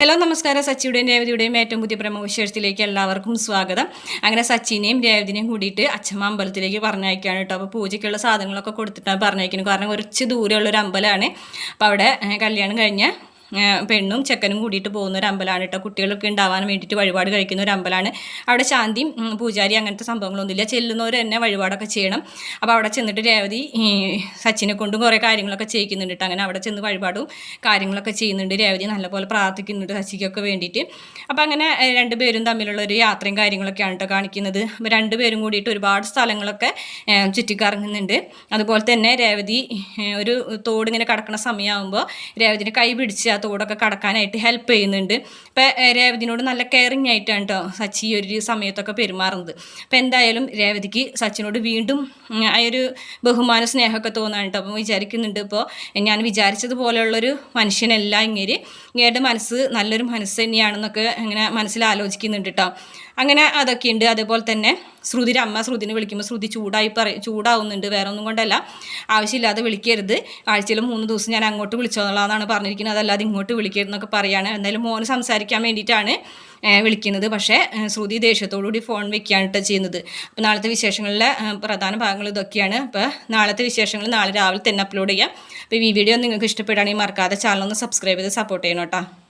Hello നമസ്കാരം. സച്ചിയുടെയും രേവതിയുടെയും ഏറ്റവും പുതിയ പ്രമുഖവിശേഷത്തിലേക്ക് എല്ലാവർക്കും സ്വാഗതം. അങ്ങനെ സച്ചിനെയും രേവതിനെയും കൂടിയിട്ട് അച്ഛമ്മ അമ്പലത്തിലേക്ക് പറഞ്ഞയക്കാണ് കേട്ടോ. അപ്പോൾ പൂജയ്ക്കുള്ള സാധനങ്ങളൊക്കെ കൊടുത്തിട്ടാണ് പറഞ്ഞയക്കുന്നത്. കാരണം കുറച്ച് ദൂരെയുള്ളൊരു ഒരു അമ്പലമാണ്. അപ്പോൾ അവിടെ കല്യാണം കഴിഞ്ഞ പെണ്ണും ചെക്കനും കൂടിയിട്ട് പോകുന്ന ഒരു അമ്പലമാണ് കേട്ടോ. കുട്ടികളൊക്കെ ഉണ്ടാവാൻ വേണ്ടിയിട്ട് വഴിപാട് കഴിക്കുന്ന ഒരു അമ്പലമാണ്. അവിടെ ശാന്തി പൂജാരി അങ്ങനത്തെ സംഭവങ്ങളൊന്നുമില്ല. ചെല്ലുന്നവർ തന്നെ വഴിപാടൊക്കെ ചെയ്യണം. അപ്പോൾ അവിടെ ചെന്നിട്ട് രേവതി സച്ചിനെ കൊണ്ടും കുറേ കാര്യങ്ങളൊക്കെ ചെയ്യിക്കുന്നുണ്ട് കേട്ടോ. അങ്ങനെ അവിടെ ചെന്ന് വഴിപാടും കാര്യങ്ങളൊക്കെ ചെയ്യുന്നുണ്ട്. രേവതി നല്ലപോലെ പ്രാർത്ഥിക്കുന്നുണ്ട് സച്ചിക്കൊക്കെ വേണ്ടിയിട്ട്. അപ്പോൾ അങ്ങനെ രണ്ട് രണ്ടുപേരും തമ്മിലുള്ള ഒരു യാത്രയും കാര്യങ്ങളൊക്കെയാണ് കേട്ടോ കാണിക്കുന്നത്. അപ്പോൾ രണ്ടുപേരും കൂടിയിട്ട് ഒരുപാട് സ്ഥലങ്ങളൊക്കെ ചുറ്റിക്കറങ്ങുന്നുണ്ട്. അതുപോലെ തന്നെ രേവതി ഒരു തോടിങ്ങനെ കടക്കുന്ന സമയമാകുമ്പോൾ രേവതിനെ കൈ പിടിച്ച് ആ തോടൊക്കെ കടക്കാനായിട്ട് ഹെൽപ്പ് ചെയ്യുന്നുണ്ട്. അപ്പോൾ രേവതിനോട് നല്ല കെയറിങ് ആയിട്ടാണ് കേട്ടോ സച്ചി ഒരു സമയത്തൊക്കെ പെരുമാറുന്നത്. അപ്പോൾ എന്തായാലും രേവതിക്ക് സച്ചിനോട് വീണ്ടും ആ ഒരു ബഹുമാന സ്നേഹമൊക്കെ തോന്നാണ് കേട്ടോ അപ്പം വിചാരിക്കുന്നുണ്ട് ഇപ്പോൾ ഞാൻ വിചാരിച്ചതുപോലെയുള്ളൊരു മനുഷ്യനല്ല ഇങ്ങേര്. ഇങ്ങേരുടെ മനസ്സ് നല്ലൊരു മനസ്സ് തന്നെയാണെന്നൊക്കെ ഇങ്ങനെ മനസ്സിൽ ആലോചിക്കുന്നുണ്ട് കേട്ടോ അങ്ങനെ അതൊക്കെയുണ്ട്. അതേപോലെ തന്നെ ശ്രുതിയുടെ അമ്മ ശ്രുതിനെ വിളിക്കുമ്പോൾ ശ്രുതി ചൂടായി പറ ചൂടാവുന്നുണ്ട് വേറെ ഒന്നും കൊണ്ടല്ല. ആവശ്യമില്ലാതെ വിളിക്കരുത്. ആഴ്ചയിൽ മൂന്ന് ദിവസം ഞാൻ അങ്ങോട്ട് വിളിച്ചോളാന്നാണ് പറഞ്ഞിരിക്കുന്നത്. അതല്ലാതെ ഇങ്ങോട്ട് വിളിക്കരുതെന്നൊക്കെ പറയുകയാണ് എന്തായാലും മോന് സംസാരിക്കാൻ വേണ്ടിയിട്ടാണ് വിളിക്കുന്നത്. പക്ഷേ ശ്രുതി ദേഷ്യത്തോടുകൂടി ഫോൺ വെക്കുകയാണ് ചെയ്യുന്നത്. അപ്പോൾ നാളത്തെ വിശേഷങ്ങളിലെ പ്രധാന ഭാഗങ്ങൾ ഇതൊക്കെയാണ്. അപ്പോൾ നാളത്തെ വിശേഷങ്ങൾ നാളെ രാവിലെ തന്നെ അപ്ലോഡ് ചെയ്യാം. അപ്പോൾ ഈ വീഡിയോ നിങ്ങൾക്ക് ഇഷ്ടപ്പെടുകയാണെങ്കിൽ മറക്കാതെ ചാനൽ ഒന്ന് സബ്സ്ക്രൈബ് ചെയ്ത് സപ്പോർട്ട് ചെയ്യണം കേട്ടോ